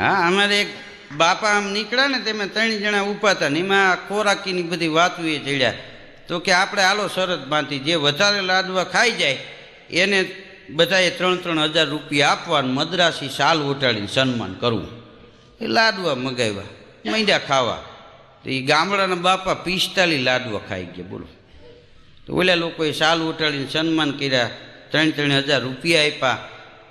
હા, અમારે એક બાપા આમ નીકળ્યા ને તેમાં ત્રણ જણા ઊભા હતા ને એમાં ખોરાકીની બધી વાતો એ ચડ્યા. તો કે આપણે આલો શરત બાંધી, જે વધારે લાડવા ખાઈ જાય, એને બધાએ ત્રણ ત્રણ હજાર રૂપિયા આપવાનું મદ્રાસી શાલ ઉટાડીને સન્માન કરવું. એ લાડવા મગાવ્યા, મૈંડા ખાવા. તો એ ગામડાના બાપા પિસ્તાલીસ લાડવા ખાઈ ગયા, બોલો. તો ઓલા લોકોએ શાલ ઉટાડીને સન્માન કર્યા, ત્રણ ત્રણ હજાર રૂપિયા આપ્યા.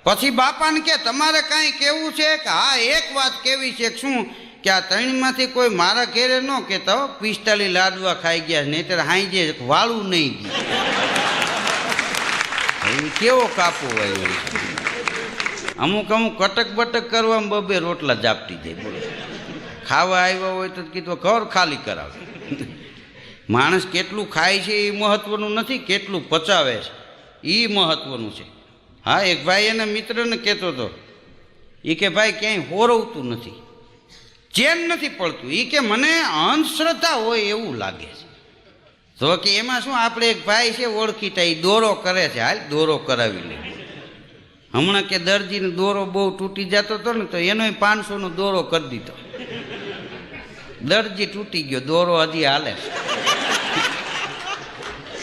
પછી બાપાને કે, તમારે કાંઈ કેવું છે કે હા, એક વાત કેવી છે શું? કે આ ત્રણમાંથી કોઈ મારા ઘેરે ન કહેતા હો, પિસ્તાલીસ લાડવા ખાઈ ગયા નહીતર હાઈ વાળું નહીં ગયું. કેવો કાપો વળી. અમુક અમુક કટક બટક કરવામાં બબે રોટલા જાપટી જાય બોલો ખાવા આવ્યા હોય તો કીધું, ઘર ખાલી કરાવે. માણસ કેટલું ખાય છે એ મહત્વનું નથી, કેટલું પચાવે છે એ મહત્વનું છે. હા, એક ભાઈ એના મિત્રને કહેતો હતો એ કે, ભાઈ, ક્યાંય હોરવતું નથી, ચેન નથી પડતું. એ કે, મને અંધશ્રદ્ધા હોય એવું લાગે છે. તો કે, એમાં શું આપણે એક ભાઈ છે, ઓળખીતા એ દોરો કરે છે. હાલ, દોરો કરાવી લે. હમણાં કે દરજીને દોરો બહુ તૂટી જતો હતો ને, તો એનોય પાંચસોનો દોરો કરી દીધો. દરજી તૂટી ગયો, દોરો હજી હાલે છે.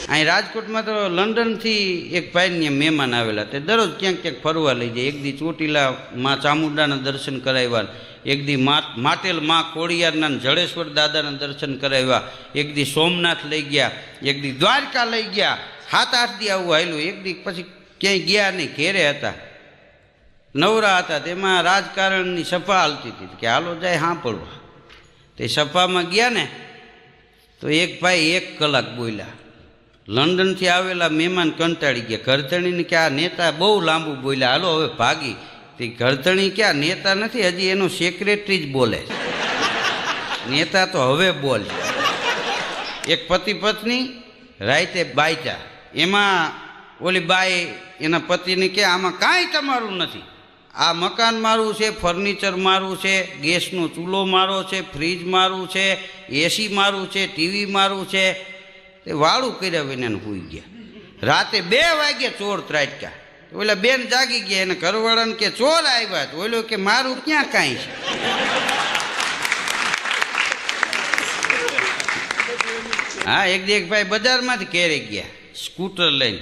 અહીં રાજકોટમાં તો લંડનથી એક ભાઈને મહેમાન આવેલા તે દરરોજ ક્યાંક ક્યાંક ફરવા લઈ જાય. એક દી ચોટીલા માં ચામુંડાના દર્શન કરાવ્યા. એક દી મા- માટેલમાં કોળિયારના જળેશ્વર દાદાના દર્શન કરાવ્યા. એક દી સોમનાથ લઈ ગયા. એક દી દ્વારકા લઈ ગયા. સાત આઠ દી આવું આવેલું એક દી પછી ક્યાંય ગયા નહીં. ઘેરે હતા. નવરા હતા. તેમાં રાજકારણની સભા હાલતી હતી. કે હાલો જાય સાંભળવા. તે સભામાં ગયા ને, તો એક ભાઈ એક કલાક બોલ્યા. લંડનથી આવેલા મહેમાન કંટાળી ગયા. ઘરધણીને કે આ નેતા બહુ લાંબુ બોલ્યા, હાલો, હવે ભાગી. તે ઘરધણી ક્યાં નેતા નથી, હજી એનો સેક્રેટરી જ બોલે નેતા તો હવે બોલે. એક પતિ પત્ની રાતે બાયચા એમાં ઓલી બાઈ એના પતિને કે, આમાં કાંઈ તમારું નથી. આ મકાન મારું છે ફર્નિચર મારું છે, ગેસનો ચૂલો મારો છે ફ્રીજ મારું છે એસી મારું છે ટીવી મારું છે તે વાળું કર્યા વિના હોઈ ગયા. રાતે બે વાગે ચોર ત્રાટક્યા. ઓલા બેન જાગી ગયા, એને ઘરવાળાને કે, ચોર આવ્યા તો? ઓલો કે, મારું ક્યાં કાંઈ છે? હા, એક દી એક ભાઈ બજારમાંથી ઘેરે ગયા, સ્કૂટર લઈને.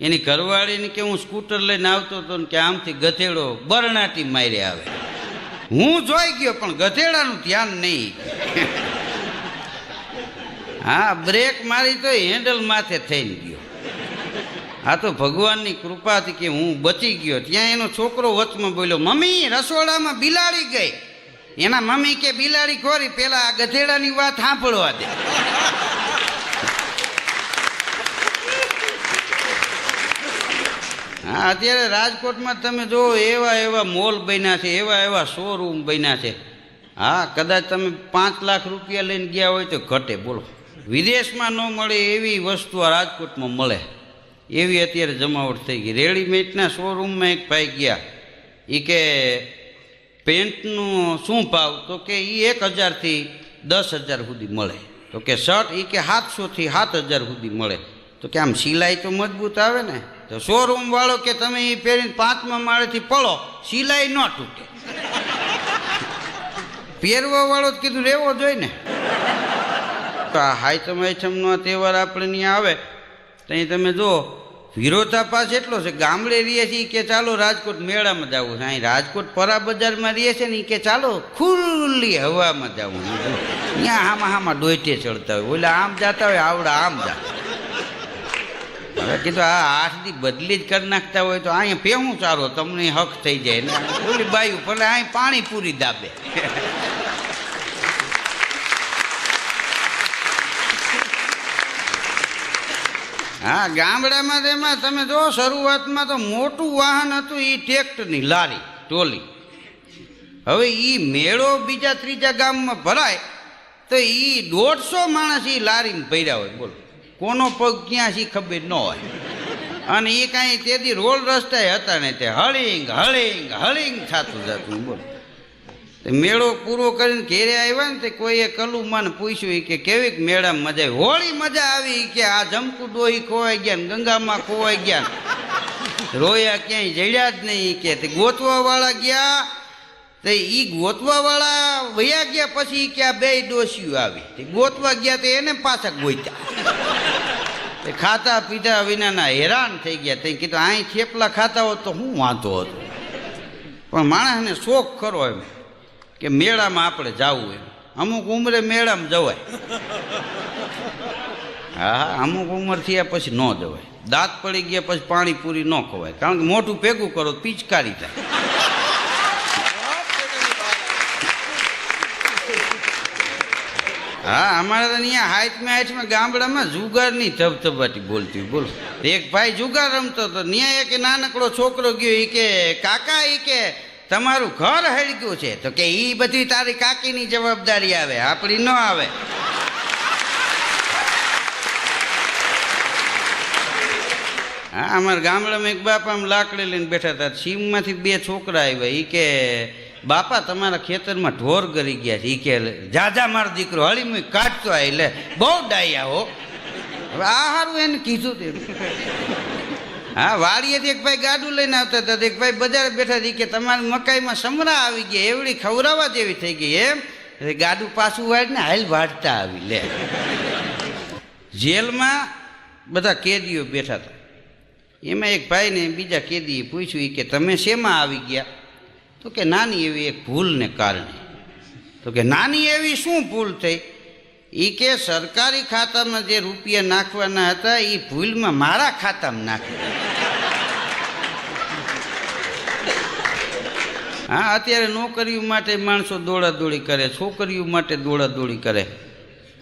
એની ઘરવાળીને કે, હું સ્કૂટર લઈને આવતો હતો ને કે આમથી ગધેડો બરણાટી મારી આવે. હું જોઈ ગયો, પણ ગધેડાનું ધ્યાન નહીં. હા બ્રેક મારી તો હેન્ડલ માથે થઈને ગયો. આ તો ભગવાનની કૃપાથી કે હું બચી ગયો. ત્યાં એનો છોકરો વચમાં બોલ્યો, મમ્મી, રસોડામાં બિલાડી ગઈ. એના મમ્મી કે, બિલાડી ખોરી, પેલા આ ગધેડાની વાત સાંભળવા દે. હા, અત્યારે રાજકોટમાં તમે જુઓ એવા એવા મોલ બન્યા છે, એવા એવા શોરૂમ બન્યા છે. હા, કદાચ તમે પાંચ લાખ રૂપિયા લઈને ગયા હોય તો ઘટે, બોલો. વિદેશમાં ન મળે એવી વસ્તુ આ રાજકોટમાં મળે. એવી અત્યારે જમાવટ થઈ ગઈ. રેડીમેડના શોરૂમમાં એક ભાઈ ગયા. એ કે, પેન્ટનું શું ભાવ? તો કે એ એક હજારથી દસ હજાર સુધી મળે. તો કે, શર્ટ? એ કે, સાતસોથી સાત હજાર સુધી મળે. તો કે, આમ સિલાઈ તો મજબૂત આવે ને? તો શોરૂમ વાળો કે, તમે એ પહેરીને પાંચમા માળેથી પડો, સિલાઈ ન તૂટે. પહેરવા વાળો જ કીધું રહેવો જોઈએ ને. તો આ આઈટમનો આ તહેવાર આપણે ત્યાં આવે. ત્યાં તમે જુઓ, વિરોધાભાસ એટલો છે, ગામડે રહીએ છીએ કે ચાલો રાજકોટ મેળામાં જવું છે. અહીં રાજકોટ પરા બજારમાં રહીએ છે ને કે ચાલો ખુલ્લી હવામાં જવું ત્યાં આમાં આમાં ડોઈટે ચડતા હોય. ઓલા આમ જતા હોય, આવડા આમ જા. હવે કીધું, આ દી બદલી જ કરી નાખતા હોય તો અહીંયા પેવું ચારો, તમને હક થઈ જાય. ને ઓલી બાયું ભલે અહીં પાણી પૂરી દાબે. હા, ગામડામાં તેમાં તમે જો, શરૂઆતમાં તો મોટું વાહન હતું એ ટ્રેક્ટરની, લારી, ટોલી. હવે એ મેળો બીજા ત્રીજા ગામમાં ભરાય, તો એ દોઢસો માણસ એ લારીને ભર્યા હોય, બોલો. કોનો પગ ક્યાં છે ખબર ન હોય. અને એ કાંઈ તેથી રોડ રસ્તા હતા ને તે હળિંગ હળિંગ હળિંગ થતું જતું, બોલો. મેળો પૂરો કરીને ઘેરે આવ્યા ને તે કોઈએ કલુમાને પૂછ્યું કે કેવીક મેળામાં મજા આવી? હોળી મજા આવી કે, આ જમકુ ડોહી ખોવાઈ ગયા ને ગંગામાં ખોવાઈ ગયા રોયા ક્યાંય જડ્યા જ નહીં કે. તે ગોતવા વાળા ગયા, તે એ ગોતવાવાળા વયા ગયા પછી કે, આ બે ડોસીઓ આવી. ગોતવા ગયા તે એને પાછા ગોત્યા. ખાતા પીધા વિનાના હેરાન થઈ ગયા. તે કીધું અહીં થેપલા ખાતા હોત તો હું વાંધો હતો. પણ માણસને શોખ ખરો એમ. કે મેળામાં આપણે જવું એમ. અમુક ઉંમરે મેળામાં જવાય. હા અમુક ઉંમર થયા પછી ન જવાય. દાંત પડી ગયા પછી પાણીપુરી ન ખવાય. કારણ કે મોટું ભેગું કરો પિચકારી થાય. હા, અમારે તો અહીંયા હાઈટમાં હાઈટમાં ગામડામાં જુગારની ધબધબાટી બોલતી. બોલો. એક ભાઈ જુગાર રમતો હતો. ત્યાં એક નાનકડો છોકરો ગયો. એ કે, કાકા એ કે તમારું ઘર હળગ્યું છે. તો કે એ બધી તારી કાકીની જવાબદારી આવે, આપણી ન આવે. હા, અમારા ગામડામાં એક બાપા આમ લાકડી લઈને બેઠા હતા. સીમમાંથી બે છોકરા આવ્યા. એ કે, બાપા, તમારા ખેતરમાં ઢોર ગરી ગયા છે. એ કે, જાજા મારો દીકરો હળી મુઈ કાઢતો આ એટલે બહુ ડાયા હો. હવે આ સારું એને કીધું તે. હા વાડીએથી એક ભાઈ ગાડું લઈને આવતા હતા. એક ભાઈ બજારે બેઠા હતી. કે, તમારી મકાઈમાં સમરા આવી ગયા. એવડી ખવડાવવા જેવી થઈ ગઈ. એમ ગાડું પાછું વાળીને હાલ વાળતા આવી. લે. જેલમાં બધા કેદીઓ બેઠા હતા. એમાં એક ભાઈને બીજા કેદીએ પૂછ્યું કે, તમે શેમાં આવી ગયા? તો કે, નાની એવી એક ભૂલને કારણે. તો કે, નાની એવી શું ભૂલ થઈ? એ કે સરકારી ખાતામાં જે રૂપિયા નાખવાના હતા એ ભૂલમાં મારા ખાતામાં નાખ્યા. હા, અત્યારે નોકરીઓ માટે માણસો દોડાદોડી કરે, છોકરીઓ માટે દોડાદોડી કરે.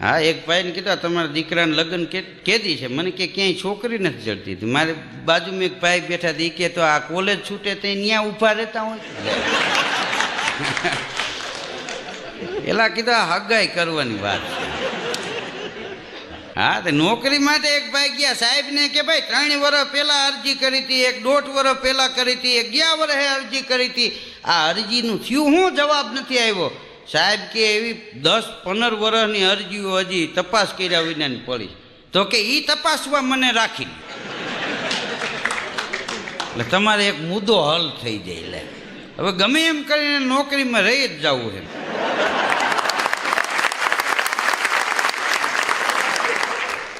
હા, એક ભાઈને કીધા તમારા દીકરાને લગ્ન કેદી છે? મને કે, ક્યાંય છોકરી નથી જડતી. હતી મારે બાજુમાં એક ભાઈ બેઠા હતી કે, તો આ કોલેજ છૂટે તો ત્યાં ઊભા રહેતા હોય એલા કીધા હગાઈ કરવાની વાત છે. હા, તો નોકરી માટે એક ભાઈ ગયા. સાહેબને કે ભાઈ, ત્રણ વર્ષ પહેલાં અરજી કરી હતી, એક દોઢ વર્ષ પહેલાં કરી હતી અગિયાર વર્ષે અરજી કરી હતી. આ અરજીનું થયું શું જવાબ નથી આવ્યો. સાહેબ કે એવી દસ પંદર વર્ષની અરજીઓ હજી તપાસ કર્યા વિનાની પડી. તો કે એ તપાસવા મને રાખી એટલે તમારે એક મુદ્દો હલ થઈ જાય લે. હવે ગમે એમ કરીને નોકરીમાં રહી જ જવું છે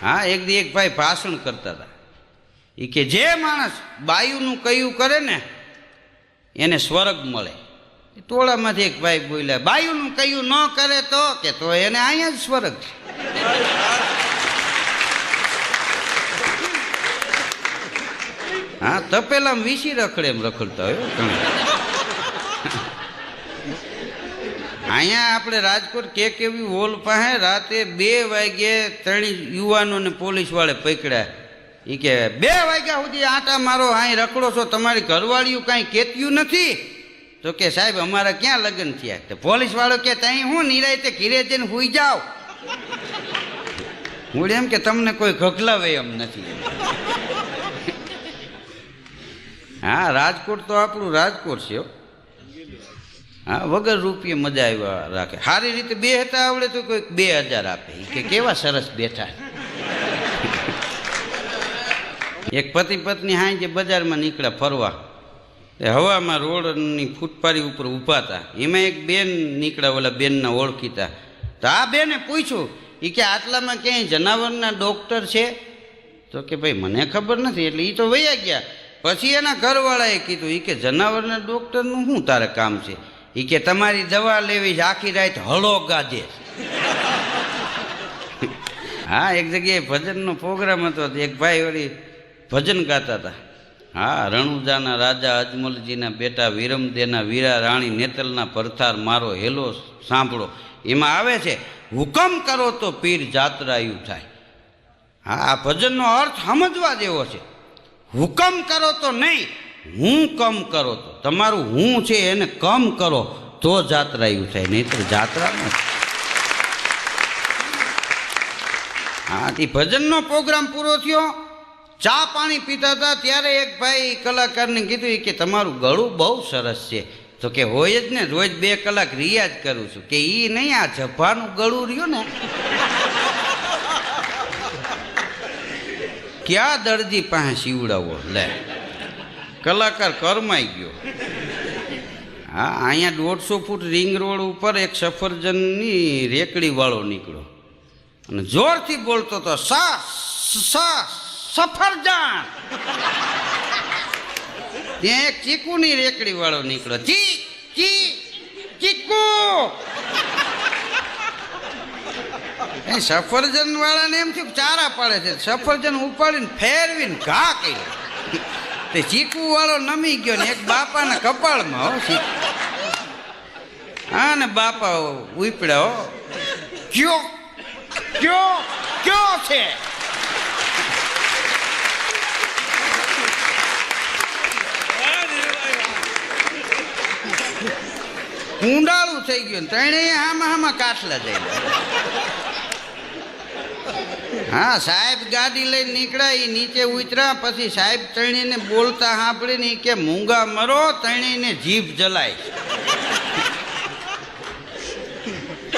હા, એક દી એક ભાઈ ભાષણ કરતા હતા. એ કે જે માણસ બાયુનું કયું કરે ને, એને સ્વર્ગ મળે. ટોળામાંથી એક ભાઈ બોલ્યા, બાયુનું કયું ન કરે તો? કે, તો એને અહીંયા જ સ્વર્ગ છે. હા તપેલા વીસી રખડે એમ રખડતા હોય. અહીંયા આપણે રાજકોટ કે કેવી હોલ પાસે રાતે બે વાગે ત્રણ યુવાનોને પોલીસ વાળે પકડ્યા. એ કે, બે વાગ્યા સુધી આટા મારો અહીં રખડો છો, તમારી ઘરવાળીયું કાંઈ કેત્યું નથી? તો કે, સાહેબ, અમારા ક્યાં લગ્ન થયા? તો પોલીસ વાળો કે, ત્યાં હું નિરાયતે ઘીરે જઈને હુઈ જાઓ. હું એમ કે, તમને કોઈ ગગલાવે એમ નથી. હા, રાજકોટ તો આપણું રાજકોટ છે હો. વગર રૂપિયે મજા આવ્યા રાખે. સારી રીતે બે હતા આવડે તો કોઈક બે હજાર આપે. કે કેવા સરસ બેઠા. એક પતિ પત્ની હાઈ જે બજારમાં નીકળ્યા ફરવા. એ હવામાં રોડની ફૂટપારી ઉપર ઊભા હતા. એમાં એક બેન નીકળ્યા ઓલા બેનના ઓળખીતા. તો આ બેને પૂછ્યું એ કે આટલામાં ક્યાંય જનાવરના ડૉક્ટર છે? તો કે ભાઈ, મને ખબર નથી, એટલે એ તો વયા ગયા. પછી એના ઘરવાળાએ કીધું એ કે જનાવરના ડૉક્ટરનું શું તારે કામ છે? એ કે તમારી દવા લેવી છે, આખી રાત હળો ગાજે. હા, એક જગ્યાએ ભજનનો પ્રોગ્રામ હતો એક ભાઈ વળી ભજન ગાતા હતા. હા, રણુજાના રાજા અજમલજીના બેટા વિરમદેના વીરા રાણી નેતલના પરથાર મારો હેલો સાંભળો. એમાં આવે છે, હુકમ કરો તો પીર જાત્રાયું થાય. હા, આ ભજનનો અર્થ સમજવા જેવો છે. હુકમ કરો તો નહીં, હું કમ કરો તો. તમારું હું છે એને કમ કરો, તો જાત્રાયું થાય, નહીતર જાત્રા નથી. ભજનનો પ્રોગ્રામ પૂરો થયો, ચા પાણી પીતા હતા, ત્યારે એક ભાઈ કલાકારને કીધું કે તમારું ગળું બહુ સરસ છે. તો કે હોય જ ને, રોજ બે કલાક રિયાઝ કરું છું. કે એ નહીં, આ જભાનું ગળું રહ્યું ને. ક્યાં દર્દી પાસે સીવડાવો? લે. કલાકાર કરમાઈ ગયો. હા, અહીંયા દોઢસો ફૂટ રિંગ રોડ ઉપર એક સફરજનની રેકડી વાળો નીકળ્યો. અને જોરથી બોલતો હતો, સા સા, સફરજન! ત્યાં એક ચીકુની રેકડી વાળો નીકળ્યો. ચી ચી, ચીકુ! સફરજન વાળાને એમ થયું ચારા પાડે છે. સફરજન ઉપાડીને ફેરવીને ઘા કર્યો. તે ચીકુ વાળો નમી ગયો ને એક બાપાના કપાળમાં હો ચીકુ હા ને બાપા ઉપડ્યા હો. કયો કયો કયો છે? ઊંડાળું થઈ ગયું ત્રણેય આમાં આમાં કાટલા જઈ હા, સાહેબ ગાડી લઈને નીકળ્યા એ નીચે ઉતર્યા પછી સાહેબ તણીને બોલતા સાંભળીને કે, મૂંગા મરો, તણીને જીભ જલાય.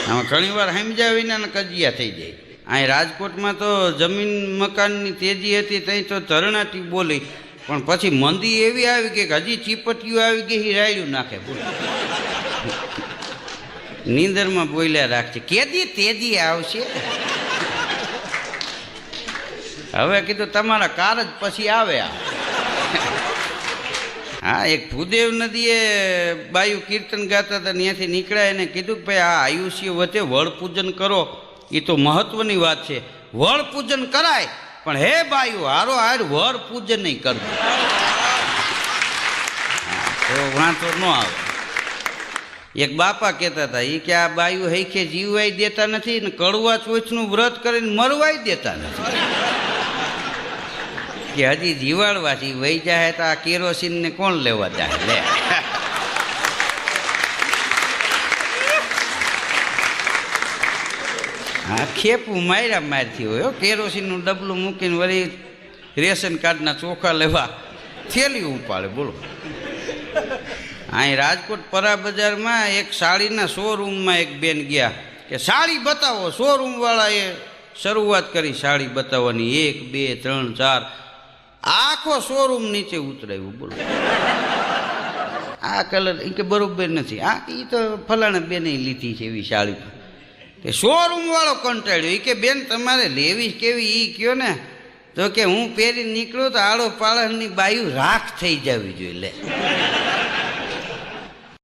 આમાં ઘણી વાર સમજાવીને વિના કજિયા થઈ જાય. અહીં રાજકોટમાં તો જમીન મકાનની તેજી હતી ત્યાં તો ધરણાથી બોલી. પણ પછી મંદી એવી આવી કે હજી ચીપટીઓ આવી ગઈ રાયડું નાખે. નીંદરમાં બોલ્યા રાખશે કેદી તેજી આવશે? હવે કીધું તમારા કાર જ પછી આવે આ. હા, એક ભૂદેવ નદીએ બાયુ કીર્તન ગાતા હતા, ત્યાંથી નીકળ્યા એને કીધું કે ભાઈ, આ આયુષ્ય વચ્ચે વળ પૂજન કરો. એ તો મહત્વની વાત છે. વળ પૂજન કરાય, પણ હે બાયુ, હારો હાર વર પૂજન નહીં કરવું તો વાંધો ન આવે. એક બાપા કહેતા હતા એ કે આ બાયુ હૈખે જીવવાય દેતા નથી ને કડવા ચોચનું વ્રત કરીને મરવાય દેતા નથી. કે હજી જીવાડવાથી વહી જાય તો આ કેરોસીનને કોણ લેવા જાય લે. હા, ખેપું માર્યા મારથી હોય. કેરોસીનનું ડબલું મૂકીને વળી રેશન કાર્ડના ચોખા લેવા થેલી ઉપાડે, બોલો. અહીં રાજકોટ પરા બજારમાં એક સાડીના શોરૂમમાં એક બેન ગયા કે સાડી બતાવો. શોરૂમવાળાએ શરૂઆત કરી સાડી બતાવવાની. એક, બે, ત્રણ, ચાર આખો શોરૂમ નીચે ઉતરાયું, બોલો. આ કલર એ કે બરોબર નથી. આ એ તો ફલાણા બેને લીધી છે એવી સાડી. તે શોરૂમ વાળો કંટાળ્યો. એ કે, બેન, તમારે લેવી કેવી? એ કયો ને તો કે હું પહેરી નીકળું તો આડો પાળણની બાયુ રાખ થઈ જવી જોઈએ, લે.